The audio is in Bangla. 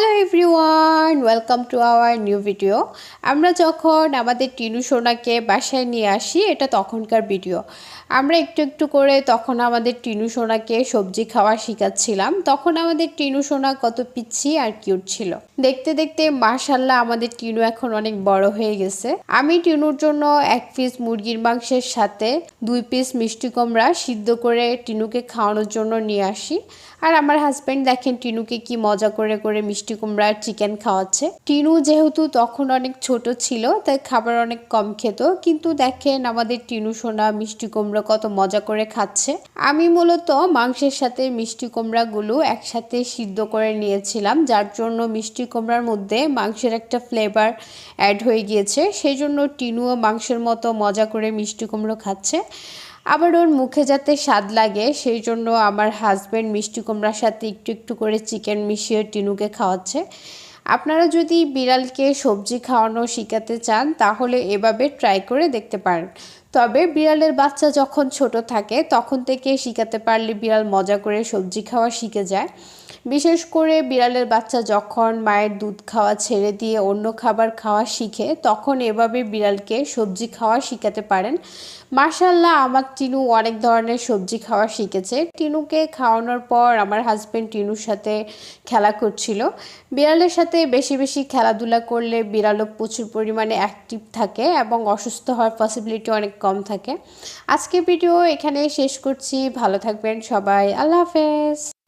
Hello everyone welcome to our new video আমরা যখন আমাদের টিনু সোনাকে বাসায় নিয়ে আসি, এটা তখনকার ভিডিও আমরা একটু একটু করে তখন আমাদের টিনু সোনাকে সবজি খাওয়া শেখাচ্ছিলাম। তখন আমাদের টিনু সোনা কত পিচ্ছি আর কিউট ছিল। দেখতে দেখতে মাশাল্লাহ আমাদের টিনু এখন অনেক বড় হয়ে গেছে। আমি টিনুর জন্য এক পিস মুরগির মাংসের সাথে দুই পিস মিষ্টি কুমড়া সিদ্ধ করে টিনুকে খাওয়ানোর জন্য নিয়ে আসি। আর আমার হাজব্যান্ড দেখেন টিনুকে কি মজা করে করে মিষ্টি কুমড়া কুমড়ার চিকেন খাওয়াচ্ছে। টিনু যেহেতু তখন অনেক ছোট ছিল, তাই খাবার অনেক কম খেত। কিন্তু দেখেন আমাদের টিনু সোনা মিষ্টি কুমড়া কত মজা করে খাচ্ছে। আমি মূলত মাংসের সাথে মিষ্টি কুমড়াগুলো একসাথে সিদ্ধ করে নিয়েছিলাম, যার জন্য মিষ্টি কুমড়ার মধ্যে মাংসের একটা ফ্লেভার অ্যাড হয়ে গিয়েছে। সেই জন্য টিনুও মাংসের মতো মজা করে মিষ্টি কুমড়ো খাচ্ছে। আবার ওর মুখে যাতে স্বাদ লাগে, সেই জন্য আমার হাজব্যান্ড মিষ্টি কুমড়ার সাথে একটু একটু করে চিকেন মিশিয়ে টিনুকে খাওয়াচ্ছে। আপনারা যদি বিড়ালকে সবজি খাওয়ানো শেখাতে চান, তাহলে এভাবে ট্রাই করে দেখতে পারেন। তবে বিড়ালের বাচ্চা যখন ছোট থাকে, তখন থেকে শিখাতে পারলে বিড়াল মজা করে সবজি খাওয়া শিখে যায়। বিশেষ করে বিড়ালের বাচ্চা যখন মায়ের দুধ খাওয়া ছেড়ে দিয়ে অন্য খাবার খাওয়া শিখে, তখন এভাবে বিড়ালকে সবজি খাওয়া শিখাতে পারেন। মার্শাল্লাহ আমার টিনু অনেক ধরনের সবজি খাওয়া শিখেছে। টিনুকে খাওয়ানোর পর আমার হাজব্যান্ড টিনুর সাথে খেলা করছিল। বিড়ালের সাথে বেশি বেশি খেলাধুলা করলে বিড়ালও প্রচুর পরিমাণে অ্যাক্টিভ থাকে এবং অসুস্থ হওয়ার পসিবিলিটি অনেক কম থাকে। আজকে ভিডিও এখানে শেষ করছি। ভালো থাকবেন সবাই। আল্লাহ হাফেজ।